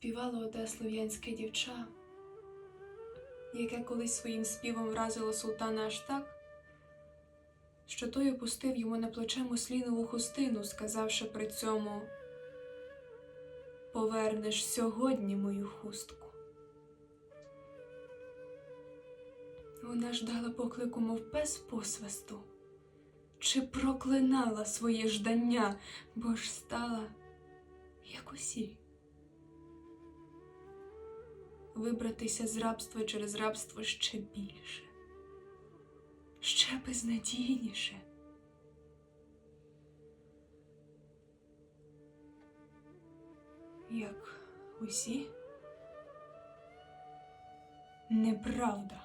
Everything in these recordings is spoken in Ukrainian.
співало оте слов'янське дівча, яке колись своїм співом вразило султана аж так, що той опустив йому на плече муслінову хустину, сказавши при цьому Повернеш сьогодні мою хустку. Вона ждала поклику, мов пес посвисту, чи проклинала своє ждання, бо ж стала, як усі. Вибратися з рабства через рабство ще більше, ще безнадійніше. Як усі? Неправда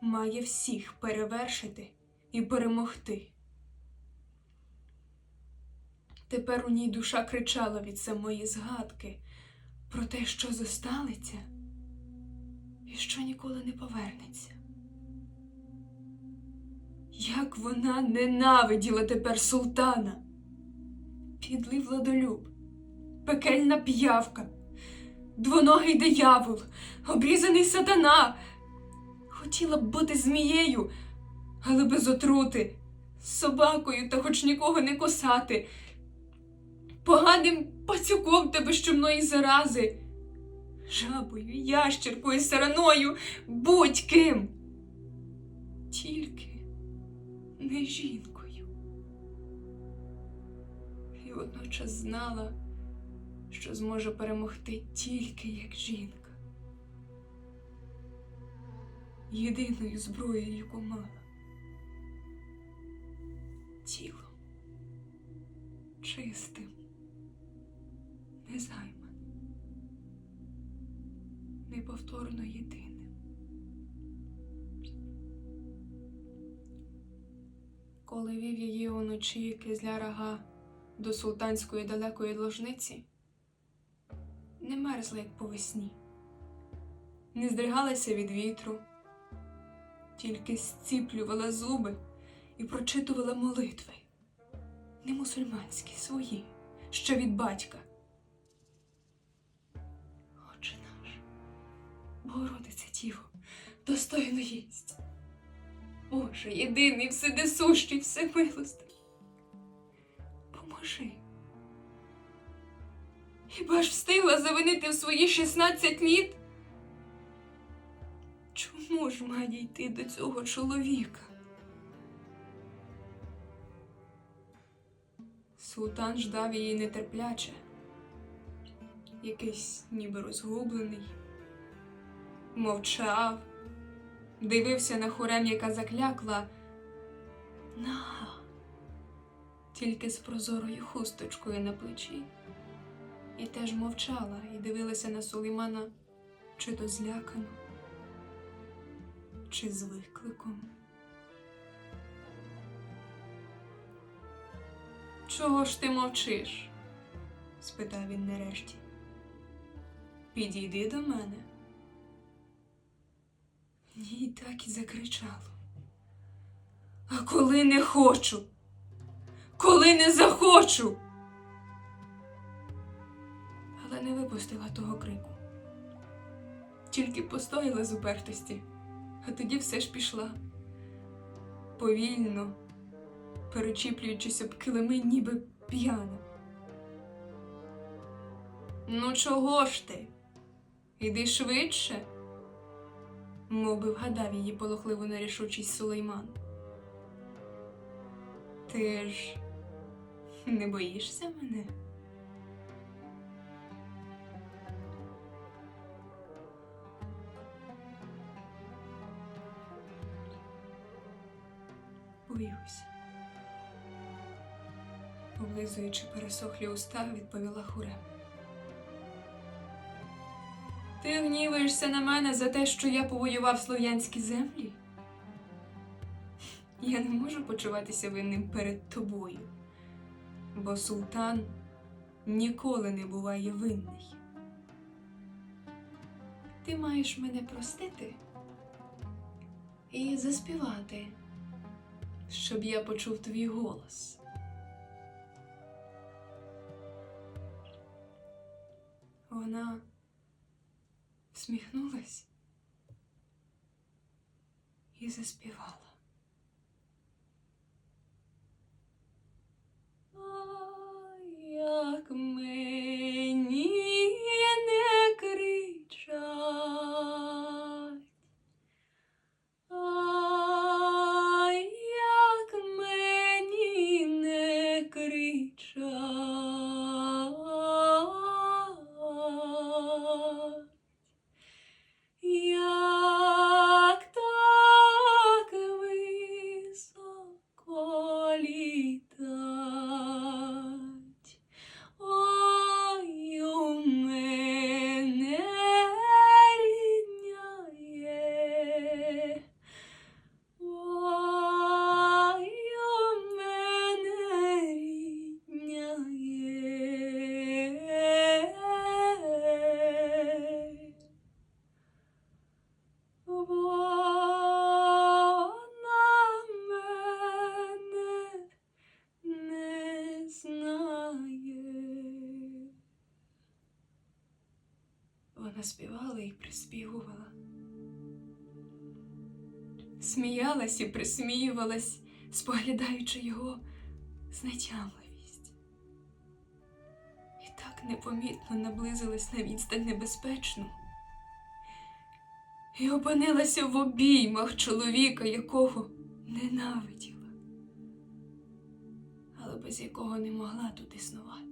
має всіх перевершити і перемогти. Тепер у ній душа кричала від самої згадки про те, що зосталиться і що ніколи не повернеться. Як вона ненавиділа тепер султана, підлий владолюб, пекельна п'явка, двоногий диявол, обрізаний сатана. Хотіла б бути змією, але без отрути, собакою та хоч нікого не косати, поганим пацюком та безчумної зарази, жабою, ящеркою, сараною, будь-ким. Тільки не жінкою. І водночас знала, що зможе перемогти тільки як жінка єдиною зброєю, яку мала. Тіло чистим, незайманим, неповторно єдиним. Коли вів її уночі кизля рага до султанської далекої ложниці, не мерзла, як по весні, не здригалася від вітру тільки зціплювала зуби і прочитувала молитви, не мусульманські, свої, що від батька. Богородице Діво, достойно єсть. Боже, єдиний, вседесущий, всемилостивий. Поможи. Хіба ж встигла завинити в свої 16 літ? Чому ж має йти до цього чоловіка? Султан ждав її нетерпляче, якийсь ніби розгублений, мовчав, дивився на хорем, яка заклякла. На, тільки з прозорою хусточкою на плечі. І теж мовчала і дивилася на Сулеймана чи то злякано чи з викликом. Чого ж ти мовчиш? спитав він нарешті. Підійди до мене. Ні, так і закричало. А коли не хочу, коли не захочу. Але не випустила того крику. Тільки постояла з упертості а тоді все ж пішла. Повільно, перечіплюючись об килими, ніби п'яна. Ну, чого ж ти? Іди швидше, мов би вгадав її полохливу нерішучість Сулейман. Ти ж не боїшся мене? Боюсь. Облизуючи пересохлі уста, відповіла Хурем. Ти гніваєшся на мене за те, що я повоював слов'янські землі? Я не можу почуватися винним перед тобою, бо султан ніколи не буває винний. Ти маєш мене простити і заспівати щоб я почув твій голос. вона всміхнулась і заспівала. Ой, як мені Вона співала і приспівувала. Сміялась і присміювалась, споглядаючи його знетямливість. І так непомітно наблизилась на відстань небезпечну і опинилася в обіймах чоловіка, якого ненавиділа, але без якого не могла тут існувати.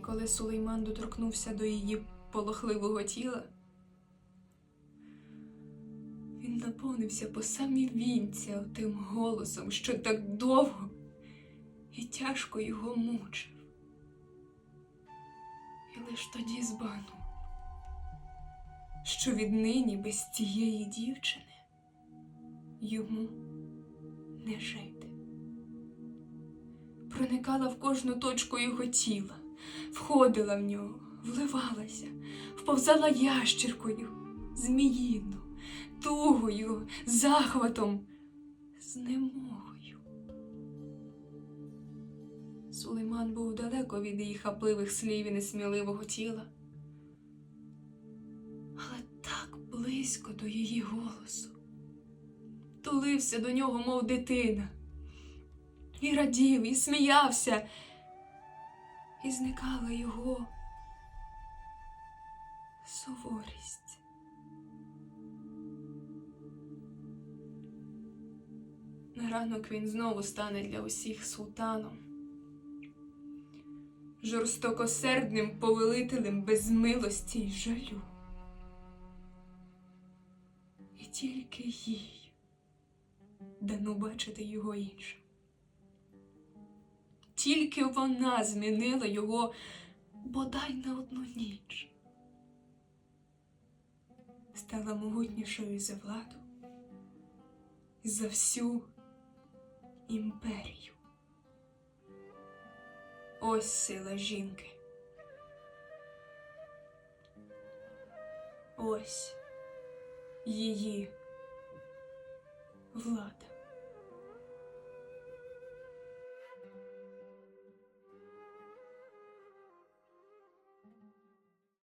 Коли Сулейман доторкнувся до її полохливого тіла, він наповнився по самі вінця тим голосом, що так довго і тяжко його мучив. І лиш тоді збагнув, що віднині без цієї дівчини йому не жити. Проникала в кожну точку його тіла, входила в нього, вливалася, вповзала ящіркою, зміїно, тугою, захватом, знемогою. Сулейман був далеко від її хапливих слів і несміливого тіла, але так близько до її голосу. Тулився до нього, мов дитина, і радів, і сміявся, і зникала його суворість. На ранок він знову стане для усіх султаном жорстокосердним повелителем без милості й жалю. І тільки їй дано бачити його іншим. Тільки вона змінила його бодай на одну ніч. Стала могутнішою за владу, за всю імперію. Ось сила жінки. Ось її влада.